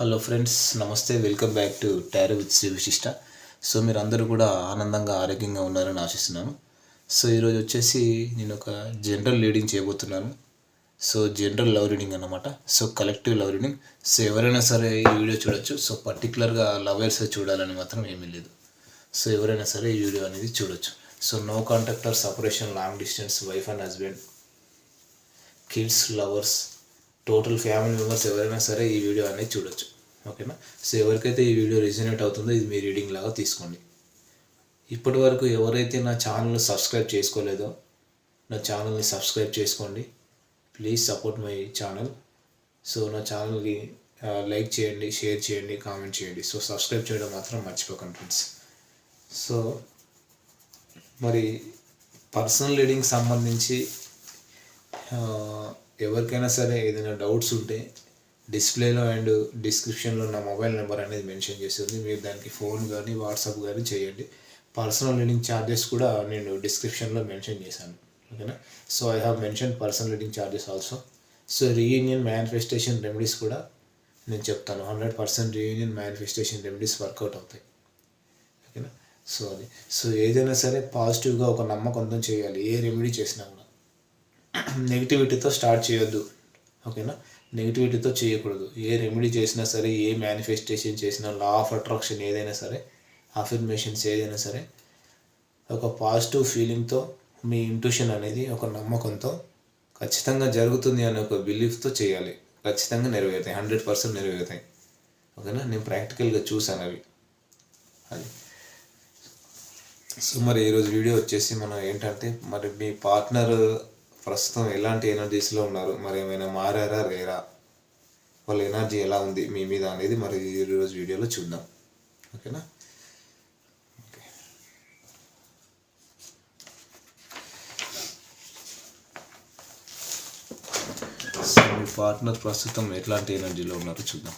Hello friends నమస్తే. Welcome back to tarot with Shri Vishishta. So మీరు అందరూ కూడా ఆనందంగా ఆరోగ్యంగా ఉన్నారని ఆశిస్తున్నాను. సో ఈరోజు వచ్చేసి నేను ఒక జనరల్ రీడింగ్ చేయబోతున్నాను. సో జనరల్ లవ్ రీడింగ్ అన్నమాట. So collective love reading. So ఎవరైనా సరే ఈ వీడియో చూడొచ్చు. సో పర్టికులర్గా లవర్స్ చూడాలని మాత్రం ఏమీ లేదు. సో ఎవరైనా సరే ఈ వీడియో అనేది చూడొచ్చు. So no contact or separation long distance wife and husband kids lovers total family members ఎవరైనా సరే ఈ వీడియో అనేది చూడొచ్చు. ఓకేనా? సో ఎవరికైతే ఈ వీడియో రిజనేట్ అవుతుందో ఇది మీ రీడింగ్ లాగా తీసుకోండి. ఇప్పటి వరకు ఎవరైతే నా ఛానల్ని సబ్స్క్రైబ్ చేసుకోలేదో నా ఛానల్ని సబ్స్క్రైబ్ చేసుకోండి. Please support my channel. So నా ఛానల్కి లైక్ చేయండి షేర్ చేయండి కామెంట్ చేయండి. సో సబ్స్క్రైబ్ చేయడం మాత్రం మర్చిపోకండి ఫ్రెండ్స్. సో మరి పర్సనల్ రీడింగ్ సంబంధించి ఎవరికైనా సరే ఏదైనా డౌట్స్ ఉంటే డిస్ప్లేలో అండ్ డిస్క్రిప్షన్లో నా మొబైల్ నెంబర్ అనేది మెన్షన్ చేస్తుంది. మీరు దానికి ఫోన్ కానీ వాట్సాప్ కానీ చేయండి. పర్సనల్ లీడింగ్ ఛార్జెస్ కూడా నేను డిస్క్రిప్షన్లో మెన్షన్ చేశాను. ఓకేనా? So I have mention personal reading charges also. So reunion manifestation remedies కూడా నేను చెప్తాను. Hundred percent reunion manifestation remedies work out అవుతాయి. ఓకేనా? సో అది. సో ఏదైనా సరే పాజిటివ్గా ఒక నమ్మకంతో చేయాలి. ఏ రెమెడీ చేసినా కూడా. నెగిటివిటీతో స్టార్ట్ చేయొద్దు. ఓకేనా? నెగిటివిటీతో చేయకూడదు. ఏ రెమెడీ చేసినా సరే ఏ మేనిఫెస్టేషన్ చేసినా లా ఆఫ్ అట్రాక్షన్ ఏదైనా సరే అఫర్మేషన్స్ ఏదైనా సరే ఒక పాజిటివ్ ఫీలింగ్తో మీ ఇంట్యూషన్ అనేది ఒక నమ్మకంతో ఖచ్చితంగా జరుగుతుంది అనే ఒక బిలీఫ్తో చేయాలి. ఖచ్చితంగా నెరవేరుతాయి. హండ్రెడ్ పర్సెంట్ నెరవేరుతాయి. ఓకేనా? నేను ప్రాక్టికల్గా చూసాను అవి. అది. సో మరి ఈరోజు వీడియో వచ్చేసి మనం ఏంటంటే మరి మీ పార్ట్నర్ ప్రస్తుతం ఎలాంటి ఎనర్జీస్లో ఉన్నారు? మరి ఏమైనా మారారా? రేరా? వాళ్ళ ఎనర్జీ ఎలా ఉంది? మీ మీద అనేది మరి ఈరోజు వీడియోలో చూద్దాం. ఓకేనా? ఓకే. సో మీ పార్ట్నర్ ప్రస్తుతం ఎట్లాంటి ఎనర్జీలో ఉన్నారో చూద్దాం.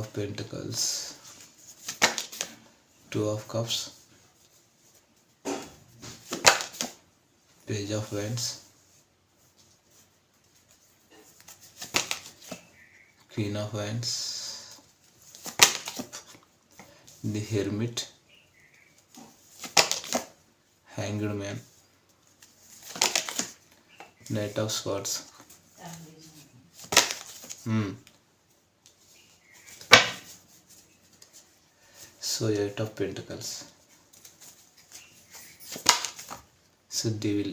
Of pentacles. Two of cups. Page of wands. Queen of wands. The hermit. Hanged man. Knight of swords. Hmm so eight of pentacles. So devil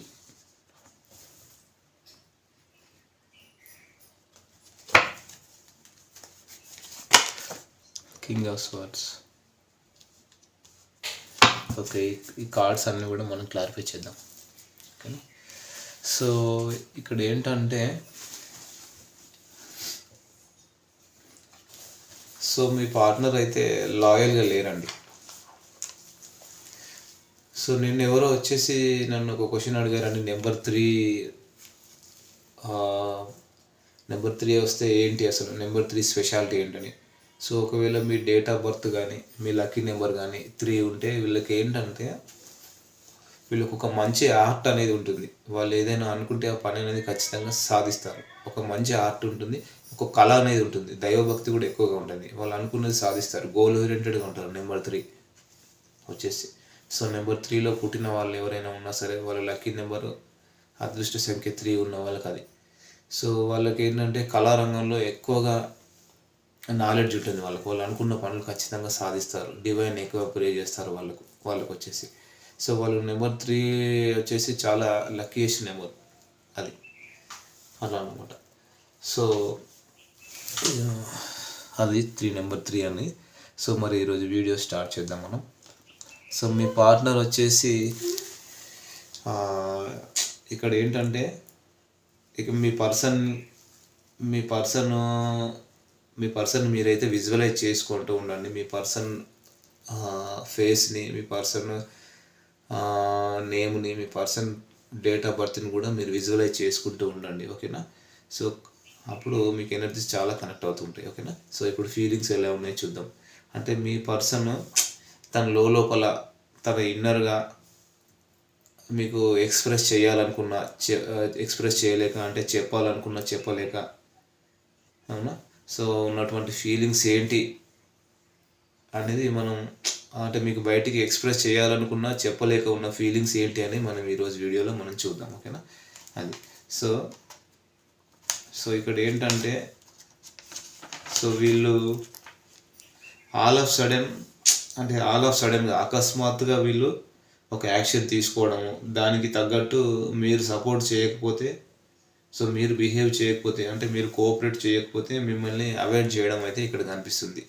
king of swords. Okay ఈ cards అన్నీ కూడా మనం clarify చేద్దాం. ఓకేనా? So ఇక్కడ ఏంటంటే so మీ partner అయితే లాయల్గా లేరండి. సో నిన్న ఎవరో వచ్చేసి నన్ను ఒక క్వశ్చన్ అడిగారండి నెంబర్ త్రీ నెంబర్ త్రీ వస్తే ఏంటి అసలు నెంబర్ త్రీ స్పెషాలిటీ ఏంటని. సో ఒకవేళ మీ డేట్ ఆఫ్ బర్త్ కానీ మీ లక్కీ నెంబర్ కానీ త్రీ ఉంటే వీళ్ళకి ఏంటంటే వీళ్ళకి ఒక మంచి ఆర్ట్ అనేది ఉంటుంది. వాళ్ళు ఏదైనా అనుకుంటే ఆ పని అనేది ఖచ్చితంగా సాధిస్తారు. ఒక మంచి ఆర్ట్ ఉంటుంది. ఒక కళ అనేది ఉంటుంది. దైవభక్తి కూడా ఎక్కువగా ఉంటుంది. వాళ్ళు అనుకున్నది సాధిస్తారు. గోల్ ఓరియంటెడ్గా ఉంటారు. నెంబర్ త్రీ వచ్చేసి. సో నెంబర్ త్రీలో పుట్టిన వాళ్ళు ఎవరైనా ఉన్నా సరే వాళ్ళ లక్కీ నెంబర్ అదృష్ట సంఖ్య త్రీ ఉన్న వాళ్ళకి అది. సో వాళ్ళకి ఏంటంటే కళారంగంలో ఎక్కువగా నాలెడ్జ్ ఉంటుంది వాళ్ళకు. వాళ్ళు అనుకున్న పనులు ఖచ్చితంగా సాధిస్తారు. డివైన్ ఎక్కువ ప్రే చేస్తారు వాళ్ళకు వాళ్ళకు వచ్చేసి. సో వాళ్ళు నెంబర్ త్రీ వచ్చేసి చాలా లక్కీయెస్ట్ నెంబర్ అది. అలా అనమాట సో అది త్రీ నెంబర్ త్రీ అని. సో మరి ఈరోజు వీడియో స్టార్ట్ చేద్దాం మనం. సో మీ పార్ట్నర్ వచ్చేసి ఇక్కడ ఏంటంటే ఇక మీ పర్సన్ మీ పర్సన్ మీ పర్సన్ మీరైతే విజువలైజ్ చేసుకుంటూ ఉండండి. మీ పర్సన్ ఫేస్ని మీ పర్సన్ నేమ్ని మీ పర్సన్ డేట్ ఆఫ్ బర్త్ని కూడా మీరు విజువలైజ్ చేసుకుంటూ ఉండండి. ఓకేనా సో అప్పుడు మీకు ఎనర్జీస్ చాలా కనెక్ట్ అవుతుంటాయి ఓకేనా సో ఇప్పుడు ఫీలింగ్స్ ఎలా ఉన్నాయో చూద్దాం. అంటే మీ పర్సన్ తన లోపల తన ఇన్నర్గా మీకు ఎక్స్ప్రెస్ చేయాలనుకున్న ఎక్స్ప్రెస్ చేయలేక అంటే చెప్పాలనుకున్న చెప్పలేక అవునా? సో ఉన్నటువంటి ఫీలింగ్స్ ఏంటి అనేది మనం అంటే మీకు బయటికి ఎక్స్ప్రెస్ చేయాలనుకున్నా చెప్పలేక ఉన్న ఫీలింగ్స్ ఏంటి అని మనం ఈరోజు వీడియోలో మనం చూద్దాం ఓకేనా అది. సో సో ఇక్కడ ఏంటంటే సో వీళ్ళు ఆల్ ఆఫ్ సడన్ అంటే ఆల్ ఆఫ్ సడన్గా అకస్మాత్తుగా వీళ్ళు ఒక యాక్షన్ తీసుకోవడము దానికి తగ్గట్టు మీరు సపోర్ట్ చేయకపోతే సో మీరు బిహేవ్ చేయకపోతే అంటే మీరు కోఆపరేట్ చేయకపోతే మిమ్మల్ని అవాయిడ్ చేయడం అయితే ఇక్కడ కనిపిస్తుంది.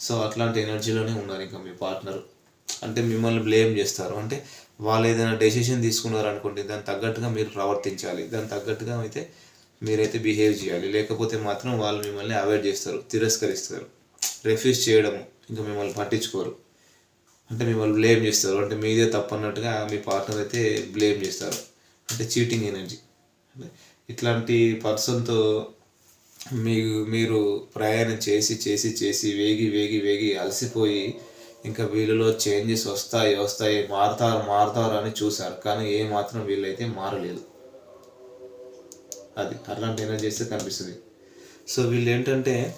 సో అట్లాంటి ఎనర్జీలోనే ఉన్నారు ఇంకా మీ పార్ట్నర్ అంటే మిమ్మల్ని బ్లేమ్ చేస్తారు. అంటే వాళ్ళు ఏదైనా డెసిషన్ తీసుకున్నారు అనుకోండి దానికి తగ్గట్టుగా మీరు ప్రవర్తించాలి. దానికి తగ్గట్టుగా అయితే మీరైతే బిహేవ్ చేయాలి. లేకపోతే మాత్రం వాళ్ళు మిమ్మల్ని అవాయిడ్ చేస్తారు తిరస్కరిస్తారు. రిఫ్యూజ్ చేయడము ఇంకా మిమ్మల్ని పట్టించుకోరు. అంటే మిమ్మల్ని బ్లేమ్ చేస్తారు. అంటే మీదే తప్పన్నట్టుగా మీ పార్ట్నర్ అయితే బ్లేమ్ చేస్తారు. అంటే చీటింగ్ ఎనర్జీ. అంటే ఇట్లాంటి పర్సన్తో మీకు మీరు ప్రయాణం చేసి చేసి చేసి వేగి వేగి వేగి అలసిపోయి ఇంకా వీళ్ళలో చేంజెస్ వస్తాయి వస్తాయి మారుతారు మారుతారు అని చూశారు. కానీ ఏ మాత్రం వీళ్ళైతే మారలేదు. అది అట్లాంటి చేస్తే కనిపిస్తుంది. సో వీళ్ళు ఏంటంటే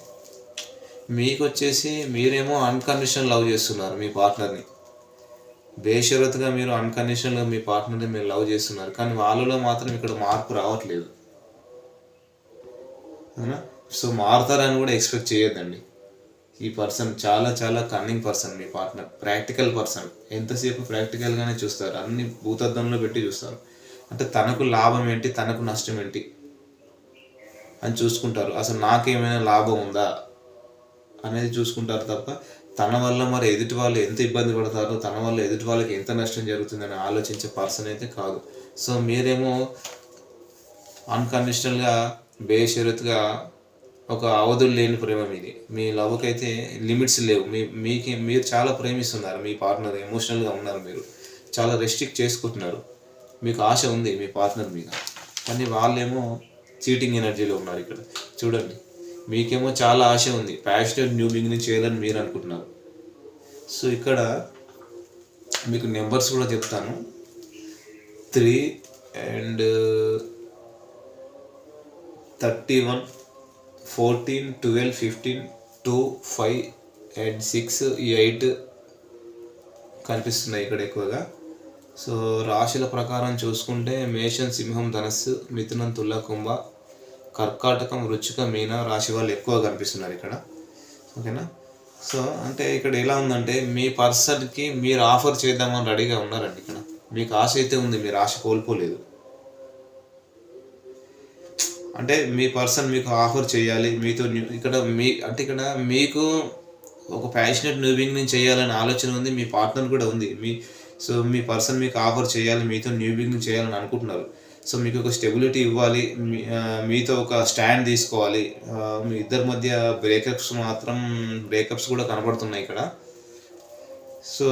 మీకు వచ్చేసి మీరేమో అన్కండిషనల్ లవ్ చేస్తున్నారు మీ పార్ట్నర్ని బేషరతుగా మీరు అన్కండిషనల్గా మీ పార్ట్నర్ని మీరు లవ్ చేస్తున్నారు. కానీ వాళ్ళలో మాత్రం ఇక్కడ మార్పు రావట్లేదు. అవునా? సో మారుతారని కూడా ఎక్స్పెక్ట్ చేయొద్దండి. ఈ పర్సన్ చాలా చాలా కన్నింగ్ పర్సన్ మీ పార్ట్నర్ ప్రాక్టికల్ పర్సన్ ఎంతసేపు ప్రాక్టికల్గానే చూస్తారు. అన్ని భూతద్దంలో పెట్టి చూస్తారు. అంటే తనకు లాభం ఏంటి తనకు నష్టం ఏంటి? అని చూసుకుంటారు. అసలు నాకేమైనా లాభం ఉందా? అనేది చూసుకుంటారు తప్ప తన వల్ల మరి ఎదుటి వాళ్ళు ఎంత ఇబ్బంది పడతారో తన వల్ల ఎదుటి వాళ్ళకి ఎంత నష్టం జరుగుతుందని ఆలోచించే పర్సన్ అయితే కాదు. సో మీరేమో అన్కండిషనల్గా బేషరత్గా ఒక అవధులు లేని ప్రేమ మీది. మీ లవ్కి అయితే లిమిట్స్ లేవు. మీ మీకి మీరు చాలా ప్రేమిస్తున్నారు. మీ పార్ట్నర్ ఎమోషనల్గా ఉన్నారు మీరు. చాలా రెస్ట్రిక్ట్ చేసుకుంటున్నారు. మీకు ఆశ ఉంది మీ పార్ట్నర్ మీద. కానీ వాళ్ళేమో చీటింగ్ ఎనర్జీలో ఉన్నారు ఇక్కడ. చూడండి. మీకేమో చాలా ఆశ ఉంది. ప్యాషనెట్ న్యూ బిగినింగ్ చేయాలని మీరు అనుకుంటున్నారు. సో ఇక్కడ మీకు నెంబర్స్ కూడా చెప్తాను. Three and thirty one fourteen twelve fifteen two five and six eight కనిపిస్తున్నాయి ఇక్కడ ఎక్కువగా. సో రాశుల ప్రకారం చూసుకుంటే మేషం సింహం ధనస్సు మిథునం తుల కుంభ కర్కాటకం వృచ్చిక మీన రాశి వాళ్ళు ఎక్కువ కనిపిస్తున్నారు ఇక్కడ. ఓకేనా? సో అంటే ఇక్కడ ఎలా ఉందంటే మీ పర్సన్కి మీరు ఆఫర్ చేద్దామని రెడీగా ఉన్నారండి ఇక్కడ. మీకు ఆశ అయితే ఉంది మీరు ఆశ కోల్పోలేదు. అంటే మీ పర్సన్ మీకు ఆఫర్ చేయాలి మీతో ఇక్కడ మీ అంటే ఇక్కడ మీకు ఒక ప్యాషనెట్ న్యూబింగ్ నుంచి చేయాలనే ఆలోచన ఉంది మీ పార్ట్నర్ కూడా ఉంది. మీ సో మీ పర్సన్ మీకు ఆఫర్ చేయాలి మీతో న్యూ బిగినింగ్ చేయాలని అనుకుంటున్నారు. సో మీకు ఒక స్టెబిలిటీ ఇవ్వాలి మీ మీతో ఒక స్టాండ్ తీసుకోవాలి. మీ ఇద్దరి మధ్య బ్రేకప్స్ మాత్రం బ్రేకప్స్ కూడా కనబడుతున్నాయి ఇక్కడ. సో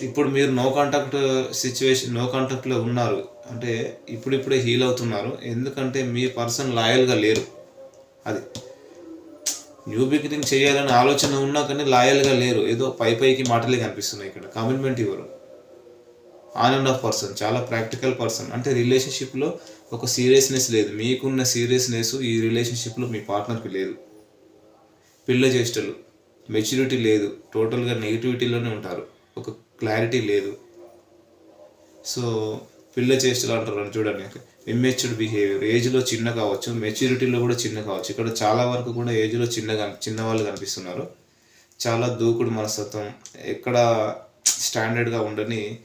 ఇప్పుడు మీరు నో కాంటాక్ట్ సిచ్యువేషన్ నో కాంటాక్ట్లో ఉన్నారు. అంటే ఇప్పుడిప్పుడే హీల్ అవుతున్నారు. ఎందుకంటే మీ పర్సన్ లాయల్గా లేరు. అది. న్యూ బిగినింగ్ చేయాలని ఆలోచన ఉన్నా కానీ లాయల్గా లేరు. ఏదో పై పైకి మాటలే కనిపిస్తున్నాయి ఇక్కడ. కమిట్మెంట్ ఇవ్వరు. ఆన్ అండ్ ఆఫ్ పర్సన్ చాలా ప్రాక్టికల్ పర్సన్. అంటే రిలేషన్షిప్లో ఒక సీరియస్నెస్ లేదు. మీకున్న సీరియస్నెస్ ఈ రిలేషన్షిప్లో మీ పార్ట్నర్కి లేదు. పిల్ల చేష్టలు మెచ్యూరిటీ లేదు. టోటల్గా నెగిటివిటీలోనే ఉంటారు. ఒక క్లారిటీ లేదు. సో పిల్ల చేష్టలు అంటారు అని చూడండి ఇమ్మెచ్యూర్డ్ బిహేవియర్. ఏజ్లో చిన్న కావచ్చు మెచ్యూరిటీలో కూడా చిన్న కావచ్చు. ఇక్కడ చాలా వరకు కూడా ఏజ్లో చిన్నగా చిన్నవాళ్ళు కనిపిస్తున్నారు. చాలా దూకుడు మనస్తత్వం. ఎక్కడ స్టాండర్డ్గా ఉండని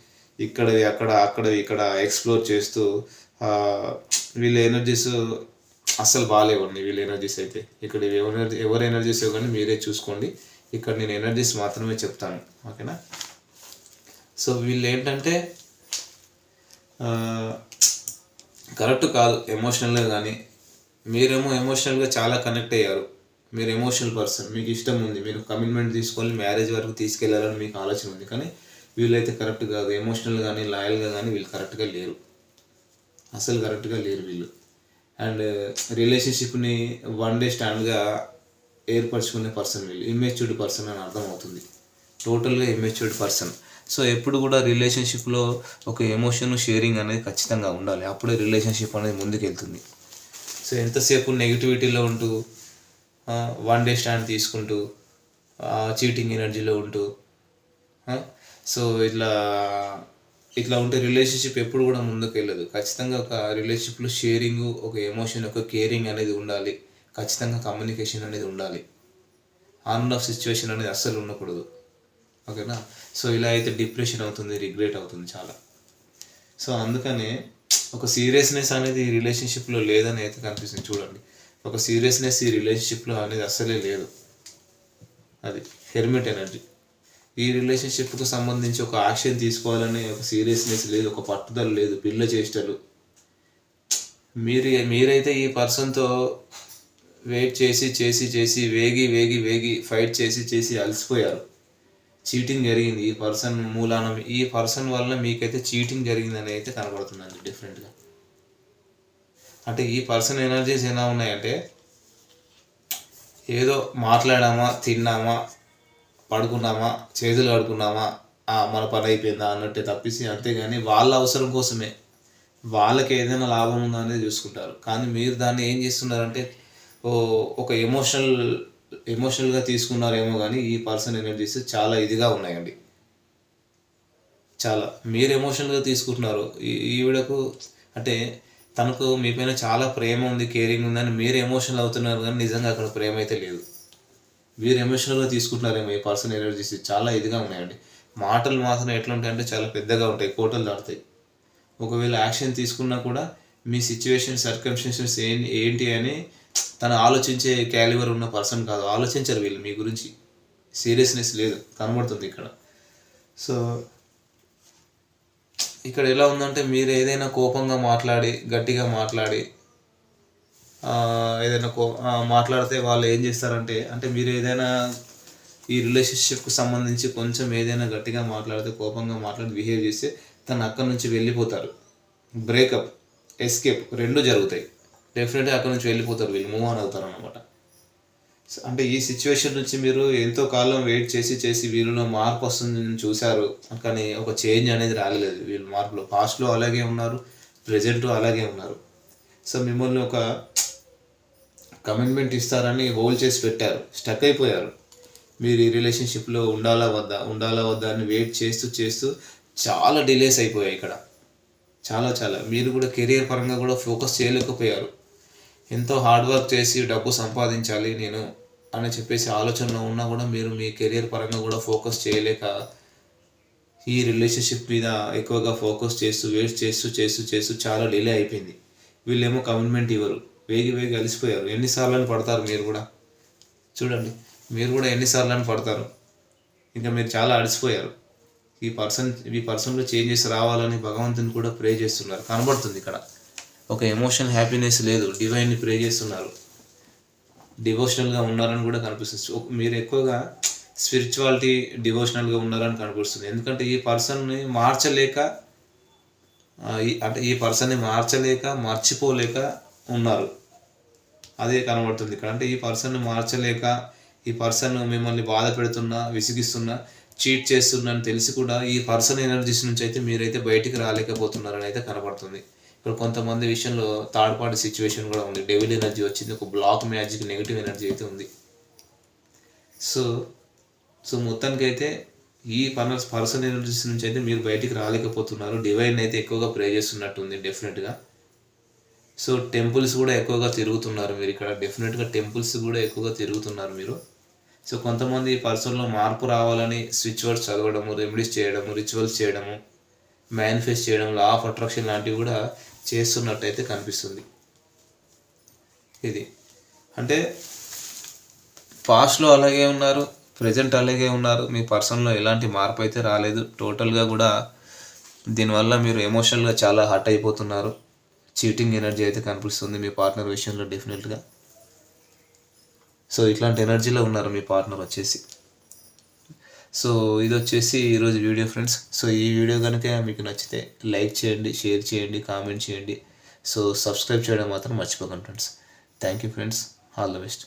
ఇక్కడవి అక్కడ అక్కడవి ఇక్కడ ఎక్స్ప్లోర్ చేస్తూ వీళ్ళ ఎనర్జీస్ అస్సలు బాగాలేవండి వీళ్ళ ఎనర్జీస్ అయితే. ఇక్కడ ఎవరు ఎవరు ఎనర్జీస్ కానీ మీరే చూసుకోండి. ఇక్కడ నేను ఎనర్జీస్ మాత్రమే చెప్తాను ఓకేనా? సో వీళ్ళు ఏంటంటే కరెక్ట్ కాదు ఎమోషనల్గా కానీ. మీరేమో ఎమోషనల్గా చాలా కనెక్ట్ అయ్యారు. మీరు ఎమోషనల్ పర్సన్ మీకు ఇష్టం ఉంది మీరు కమిట్మెంట్ తీసుకొని మ్యారేజ్ వరకు తీసుకెళ్ళాలని మీకు ఆలోచన ఉంది. కానీ వీళ్ళైతే కరెక్ట్ కాదు. ఎమోషనల్ కానీ లాయల్గా కానీ వీళ్ళు కరెక్ట్గా లేరు. అసలు కరెక్ట్గా లేరు వీళ్ళు. అండ్ రిలేషన్షిప్ని వన్ డే స్టాండ్గా ఏర్పరచుకునే పర్సన్ వీళ్ళు. ఇమ్మెచ్యూర్డ్ పర్సన్ అని అర్థమవుతుంది. టోటల్గా ఇమ్మెచ్యూర్డ్ పర్సన్ సో ఎప్పుడు కూడా రిలేషన్షిప్లో ఒక ఎమోషన్ షేరింగ్ అనేది ఖచ్చితంగా ఉండాలి. అప్పుడే రిలేషన్షిప్ అనేది ముందుకెళ్తుంది. సో ఎంతసేపు నెగిటివిటీలో ఉంటూ వన్ డే స్టాండ్ తీసుకుంటూ చీటింగ్ ఎనర్జీలో ఉంటూ సో ఇట్లా ఇట్లా ఉంటే రిలేషన్షిప్ ఎప్పుడు కూడా ముందుకు వెళ్ళదు ఖచ్చితంగా ఒక రిలేషన్షిప్లో షేరింగ్ ఒక ఎమోషన్ ఒక కేరింగ్ అనేది ఉండాలి. ఖచ్చితంగా కమ్యూనికేషన్ అనేది ఉండాలి. ఆన్ అండ్ ఆఫ్ సిచ్యువేషన్ అనేది అస్సలు ఉండకూడదు. ఓకేనా? సో ఇలా అయితే డిప్రెషన్ అవుతుంది రిగ్రెట్ అవుతుంది చాలా. సో అందుకనే ఒక సీరియస్నెస్ అనేది ఈ రిలేషన్షిప్లో లేదని అయితే కనిపిస్తుంది. చూడండి. ఒక సీరియస్నెస్ ఈ రిలేషన్షిప్లో అనేది అస్సలే లేదు. అది హెల్మెట్ ఎనర్జీ. ఈ రిలేషన్షిప్కు సంబంధించి ఒక యాక్షన్ తీసుకోవాలనే ఒక సీరియస్నెస్ లేదు ఒక పట్టుదల లేదు పిల్ల చేష్టలు. మీరు మీరైతే ఈ పర్సన్తో వెయిట్ చేసి చేసి చేసి వేగి వేగి వేగి ఫైట్ చేసి చేసి అలసిపోయారు. చీటింగ్ జరిగింది. ఈ పర్సన్ మూలాన ఈ పర్సన్ వల్ల మీకైతే చీటింగ్ జరిగిందని అయితే కనబడుతుందండి డిఫరెంట్గా అంటే ఈ పర్సన్ ఎనర్జీస్ ఎలా ఉన్నాయంటే ఏదో మాట్లాడామా తిన్నామా పడుకున్నామా? చేతులు కడుకున్నామా మన పని అయిపోయిందా? అన్నట్టే తప్పిసి అంతేగాని వాళ్ళ అవసరం కోసమే. వాళ్ళకి ఏదైనా లాభం ఉందా అనేది చూసుకుంటారు. కానీ మీరు దాన్ని ఏం చేస్తున్నారంటే ఓ ఒక ఎమోషనల్ ఎమోషనల్గా తీసుకున్నారేమో కానీ ఈ పర్సన్ ఎనర్జీస్ చాలా ఇదిగా ఉన్నాయండి. చాలా. మీరు ఎమోషనల్గా తీసుకుంటున్నారు. ఈ- ఈవిడకు అంటే తనకు మీ పైన చాలా ప్రేమ ఉంది కేరింగ్ ఉందని మీరు ఎమోషనల్ అవుతున్నారు కానీ నిజంగా అక్కడ ప్రేమ అయితే లేదు. మీరు ఎమోషనల్గా తీసుకుంటున్నారేమో ఈ పర్సన్ ఎనర్జీస్ చాలా ఇదిగా ఉన్నాయండి. మాటలు మాత్రం ఎట్లా ఉంటాయంటే చాలా పెద్దగా ఉంటాయి కోటలు దాడతాయి ఒకవేళ యాక్షన్ తీసుకున్నా కూడా మీ సిచ్యువేషన్ సర్కమ్స్టెన్సెస్ ఏం ఏంటి అని తను ఆలోచించే క్యాలిబర్ ఉన్న పర్సన్ కాదు. ఆలోచించరు వీళ్ళు మీ గురించి. సీరియస్నెస్ లేదు కనబడుతుంది ఇక్కడ. సో ఇక్కడ ఎలా ఉందంటే మీరు ఏదైనా కోపంగా మాట్లాడి గట్టిగా మాట్లాడి ఏదైనా మాట్లాడితే వాళ్ళు ఏం చేస్తారంటే అంటే మీరు ఏదైనా ఈ రిలేషన్షిప్కి సంబంధించి కొంచెం ఏదైనా గట్టిగా మాట్లాడితే కోపంగా మాట్లాడి బిహేవ్ చేస్తే తను అక్కడి నుంచి వెళ్ళిపోతారు. బ్రేకప్ ఎస్కేప్ రెండు జరుగుతాయి. డెఫినెట్గా అక్కడి నుంచి వెళ్ళిపోతారు వీళ్ళు మూవ్ ఆన్ అవుతారు అనమాట అంటే ఈ సిచ్యువేషన్ నుంచి మీరు ఎంతో కాలం వెయిట్ చేసి చేసి వీళ్ళలో మార్పు వస్తుందని చూశారు. కానీ ఒక చేంజ్ అనేది రాలేదు వీళ్ళు మార్పులో. పాస్ట్లో అలాగే ఉన్నారు ప్రజెంట్ అలాగే ఉన్నారు. సో మిమ్మల్ని ఒక కమిట్మెంట్ ఇస్తారని హోల్డ్ చేసి పెట్టారు. స్టక్ అయిపోయారు. మీరు ఈ రిలేషన్షిప్లో ఉండాలా వద్దా? ఉండాలా వద్దా అని వెయిట్ చేస్తూ చేస్తూ చాలా డిలేస్ అయిపోయాయి ఇక్కడ. చాలా చాలా. మీరు కూడా కెరియర్ పరంగా కూడా ఫోకస్ చేయలేకపోయారు. ఎంతో హార్డ్ వర్క్ చేసి డబ్బు సంపాదించాలి నేను అని చెప్పేసి ఆలోచనలో ఉన్నా కూడా మీరు మీ కెరియర్ పరంగా కూడా ఫోకస్ చేయలేక ఈ రిలేషన్షిప్ మీద ఎక్కువగా ఫోకస్ చేస్తూ వెయిట్ చేస్తూ చేస్తూ చేస్తూ చాలా డిలే అయిపోయింది. వీళ్ళేమో కమిట్మెంట్ ఇవ్వరు. వేగి వేగి అలసిపోయారు. ఎన్నిసార్లు అని పడతారు మీరు కూడా? చూడండి మీరు కూడా ఎన్నిసార్లు అని పడతారు? ఇంకా మీరు చాలా అలసిపోయారు. ఈ పర్సన్ ఈ పర్సన్లో చేంజెస్ రావాలని భగవంతుని కూడా ప్రే చేస్తున్నారు. కనబడుతుంది ఇక్కడ. ఒక ఎమోషన్ హ్యాపీనెస్ లేదు. డివైన్ని ప్రే చేస్తున్నారు. డివోషనల్గా ఉన్నారని కూడా కనిపిస్తుంది. మీరు ఎక్కువగా స్పిరిచువాలిటీ డివోషనల్గా ఉన్నారని కనిపిస్తుంది ఎందుకంటే ఈ పర్సన్ని మార్చలేక ఈ- అంటే ఈ పర్సన్ని మార్చలేక మర్చిపోలేక ఉన్నారు. అదే కనబడుతుంది. ఇక్కడ అంటే ఈ పర్సన్ను మార్చలేక ఈ పర్సన్ మిమ్మల్ని బాధ పెడుతున్నా విసిగిస్తున్నా చీట్ చేస్తున్నా అని తెలిసి కూడా ఈ పర్సన్ ఎనర్జీస్ నుంచి అయితే మీరైతే బయటికి రాలేకపోతున్నారని అయితే కనబడుతుంది. ఇప్పుడు కొంతమంది విషయంలో థర్డ్ పార్టీ సిచ్యువేషన్ కూడా ఉంది. డెవిల్ ఎనర్జీ వచ్చింది. ఒక బ్లాక్ మ్యాజిక్ నెగిటివ్ ఎనర్జీ అయితే ఉంది. సో సో మొత్తానికి అయితే ఈ పర్సన్ పర్సన్ ఎనర్జీస్ నుంచి అయితే మీరు బయటికి రాలేకపోతున్నారు. డివైన్ అయితే ఎక్కువగా ప్రే చేస్తున్నట్టుంది డెఫినెట్గా సో టెంపుల్స్ కూడా ఎక్కువగా తిరుగుతున్నారు మీరు ఇక్కడ. డెఫినెట్గా టెంపుల్స్ కూడా ఎక్కువగా తిరుగుతున్నారు మీరు. సో కొంతమంది పర్సన్లో మార్పు రావాలని స్విచ్ వర్డ్స్ చదవడము రెమెడీస్ చేయడము రిచువల్స్ చేయడము మేనిఫెస్ట్ చేయడం లా ఆఫ్ అట్రాక్షన్ లాంటివి కూడా చేస్తున్నట్టయితే కనిపిస్తుంది. ఇది. అంటే పాస్ట్లో అలాగే ఉన్నారు ప్రజెంట్ అలాగే ఉన్నారు. మీ పర్సన్లో ఎలాంటి మార్పు అయితే రాలేదు. టోటల్గా కూడా దీనివల్ల మీరు ఎమోషనల్గా చాలా హర్ట్ అయిపోతున్నారు. చీటింగ్ ఎనర్జీ అయితే కనిపిస్తుంది మీ పార్ట్నర్ విషయంలో డెఫినెట్గా. సో ఇట్లాంటి ఎనర్జీలో ఉన్నారు మీ పార్ట్నర్ వచ్చేసి. సో ఇది వచ్చేసి ఈరోజు వీడియో ఫ్రెండ్స్. సో ఈ వీడియో కనుక మీకు నచ్చితే లైక్ చేయండి షేర్ చేయండి కామెంట్ చేయండి. సో సబ్స్క్రైబ్ చేయడం మాత్రం మర్చిపోకండి friends. Thank you friends. All the best.